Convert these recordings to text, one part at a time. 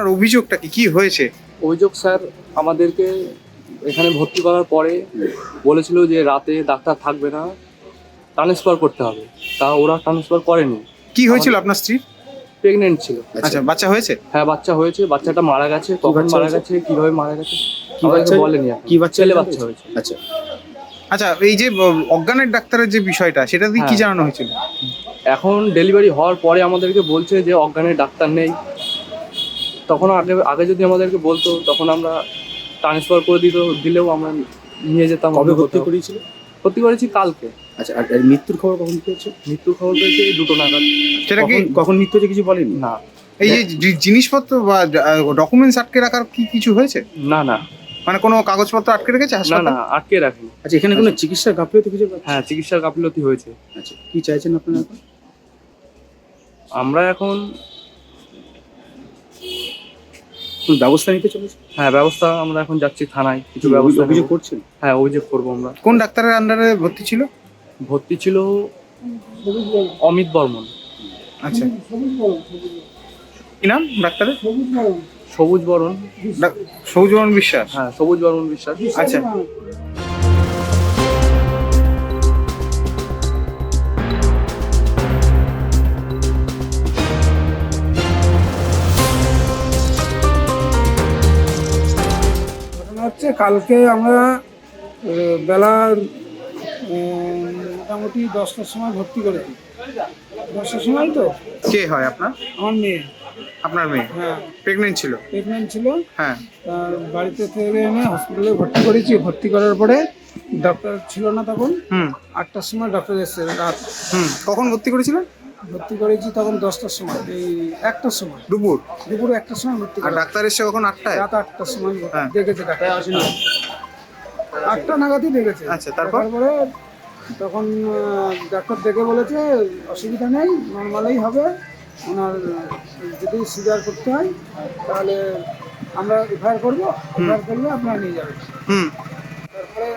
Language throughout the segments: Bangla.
আপনার অভিযোগটা কি? কি হয়েছে? অভিযোগ স্যার আমাদেরকে এখানে ভর্তি করার পরে বলেছিল যে রাতে ডাক্তার থাকবে না ট্রান্সফার করতে হবে। তা ওরা ট্রান্সফার করেনি। কি হয়েছিল আপনার স্ত্রী প্রেগনেন্ট ছিল। আচ্ছা বাচ্চা হয়েছে? হ্যাঁ বাচ্চা হয়েছে বাচ্চাটা মারা গেছে। কখন মারা গেছে কীভাবে মারা গেছে কি বাচ্চা? বলেনি। কি বাচ্চা ছেলে বাচ্চা হয়েছে। আচ্ছা। আচ্ছা এই যে অজ্ঞানের ডাক্তারের যে বিষয়টা সেটা দিয়ে কি হ্যাঁ। জানানো হয়েছিল? এখন ডেলিভারি হওয়ার পরে আমাদেরকে বলছে যে অজ্ঞানের ডাক্তার নেই। তখন আগে আগে যদি আমাদেরকে বলতো তখন আমরা ট্রান্সফার করে দিত দিলেও আমরা নিয়ে যেতাম কবে ভর্তি। করিয়েছিল? ভর্তি করেছি কালকে। আচ্ছা আর আর মৃত্যুর খবর কখন পেয়েছ? মৃত্যুর খবর পেয়েছি এই দুটো নাগাদ। সেটা কি কখন কখন মৃত্যু হয়েছে কিছু বলেনি? না। এই যে জি- জিনিসপত্র বা ডকুমেন্টস আটকে রাখার কি কিছু হয়েছে? না না। মানে কোনো কাগজপত্র আটকে রেখেছে না হাসপাতাল? না আটকে রাখিনি। আচ্ছা এখানে কোনো চিকিৎসা গাফিলতি কিছু হ্যাঁ চিকিৎসার গাফিলতি হয়েছে। আচ্ছা কি চাইছেন আপনারা এখন? আমরা এখন কোনো ব্যবস্থা নিতে চলেছে? হ্যাঁ ব্যবস্থা আমরা এখন যাচ্ছি থানায়। কিছু ব্যবস্থা অভিযোগ। করছেন? হ্যাঁ অভিযোগ করব আমরা। কোন ডাক্তারের আন্ডারে ভর্তি ছিল? ভর্তি ছিল অমিত বর্মন। আচ্ছা। কি নাম ডাক্তারের? সবুজ বরণ। সবুজ বরণ বিশ্বাস। হ্যাঁ সবুজ বরণ বিশ্বাস। আচ্ছা। হচ্ছে কালকে আমরা বেলার মোটামুটি দশটার সময় ভর্তি করেছি। দশটার সময় তো? কে হয় আপনার? আমার মেয়ে। আপনার মেয়ে? হ্যাঁ। প্রেগনেন্ট ছিল? প্রেগনেন্ট ছিল। হ্যাঁ। তার বাড়িতে থেকে এনে হসপিটালে ভর্তি করেছি। ভর্তি করার পরে ডক্টর ছিল না তখন। হুম। আটটার সময় ডক্টর এসছে। রাত হুম। কখন ভর্তি করেছিলেন? ভর্তি করেছি তখন দশটার সময় এই একটার সময়। দুপুর? দুপুরে একটার সময় ভর্তি আর ডাক্তার এসে কখন? আটটায়? রাত আটটার সময় হ্যাঁ। দেখেছে ডাক্তার। আটটা নাগাদই দেখেছে। আচ্ছা, তারপর? তারপরে তখন ডাক্তার দেখে বলেছে অসুবিধা নেই নর্মালেই হবে। ওনার যদি সিজার করতে হয় তাহলে আমরা এফআইআর করব। এফআইআর করলে আপনারা নিয়ে যাবেন। হুম। তারপরে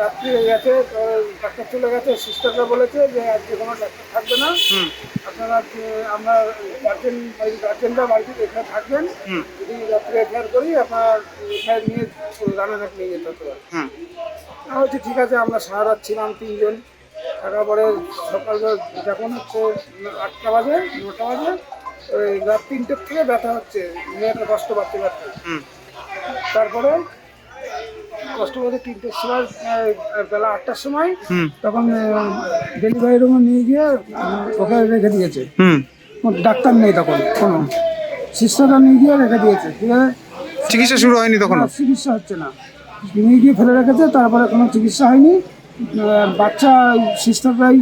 রাত্রি হয়ে গেছে তো ডাক্তার চলে গেছে সিস্টাররা বলেছে যে আজকে কোনো ডাক্তার থাকবে না। আপনারা আমরা গার্জেন গার্জেনরা বাড়িতে এখানে থাকবেন। যদি রাত্রে এফআইআর করি আপনার এফআইআর নিয়ে রানাঘাট নিয়ে যেতে হতে পারে। আমি বলছি ঠিক আছে আমরা সারা রাত ছিলাম তিনজন। থাকার পরে সকাল যখন হচ্ছে আটটা বাজে নটা বাজে ওই রাত তিনটের থেকে ব্যথা হচ্ছে মেয়েটা কষ্ট পাচ্ছে ব্যথা তারপরে কষ্ট পাচ্ছে তিনটের সময় বেলা আটটার সময় তখন ডেলিভারি রুমে নিয়ে গিয়ে ওকে রেখে দিয়েছে। হুম। ডাক্তার নেই তখন কোনো। সিস্টাররা নিয়ে গিয়ে রেখে দিয়েছে। ঠিক আছে চিকিৎসা শুরু হয়নি তখন চিকিৎসা হচ্ছে না। নিয়ে গিয়ে ফেলে রেখেছে তারপরে কোনো চিকিৎসা হয়নি। বাচ্চা সিস্টাররাই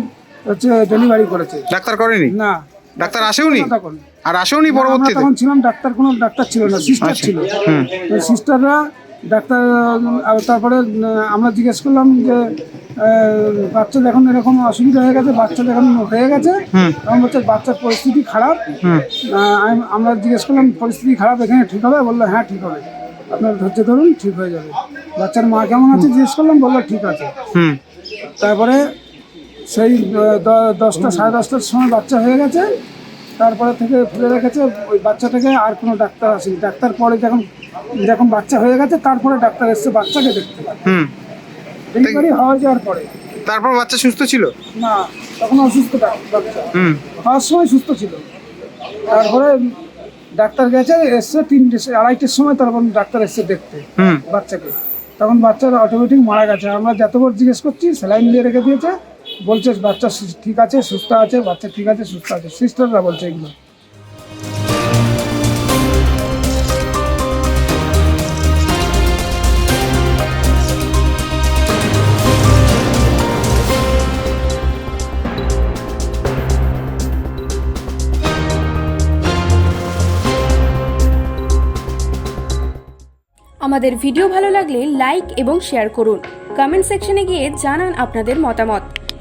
হচ্ছে ডেলিভারি করেছে। ডাক্তার করেনি? না। ডাক্তার আসেওনি? তখন। আর আসেওনি পরবর্তীতে? তখন ছিলাম ডাক্তার কোনো ডাক্তার ছিল না সিস্টার আচ্ছা, ছিল। সিস্টাররা ডাক্তার তারপরে আমরা জিজ্ঞেস করলাম যে আহ, বাচ্চার এখন এরকম অসুবিধা হয়ে গেছে বাচ্চার এখন হয়ে গেছে তখন বলছে বাচ্চার পরিস্থিতি খারাপ। আমরা জিজ্ঞেস করলাম পরিস্থিতি খারাপ এখানে ঠিক হবে? বলল হ্যাঁ ঠিক হবে। আপনার ধৈর্য ধরুন ঠিক হয়ে যাবে। বাচ্চার মা কেমন আছে জিজ্ঞেস করলাম বলল ঠিক আছে। হুম। তারপরে সেই দশটা সাড়ে দশটার সময় বাচ্চা হয়ে গেছে তারপরে থেকে ফেলে রেখেছে ওই বাচ্চাটাকে আর কোনো ডাক্তার আসেনি। ডাক্তার পরে যখন যখন বাচ্চা হয়ে গেছে তারপরে ডাক্তার এসছে বাচ্চাকে দেখতে। হুম। ডেলিভারি হওয়া যাওয়ার পরে। তারপর বাচ্চা সুস্থ ছিল? না তখন অসুস্থ বাচ্চা। হুম। হওয়ার সময় সুস্থ ছিল। তারপরে ডাক্তার গেছে এসছে তিনটে আড়াইটের সময় তারপর ডাক্তার এসছে দেখতে হুম। বাচ্চাকে। তখন বাচ্চারা অটোমেটিক মারা গেছে। আমরা যতবার জিজ্ঞেস করছি স্যালাইন দিয়ে রেখে দিয়েছে বলছে, বাচ্চা ঠিক আছে, সুস্থ আছে, বাচ্চা ঠিক আছে, সুস্থ আছে। সিস্টাররা বলছে এগুলো। আমাদের ভিডিও ভালো লাগলে লাইক এবং শেয়ার করুন। কমেন্ট সেকশনে গিয়ে জানান আপনাদের মতামত।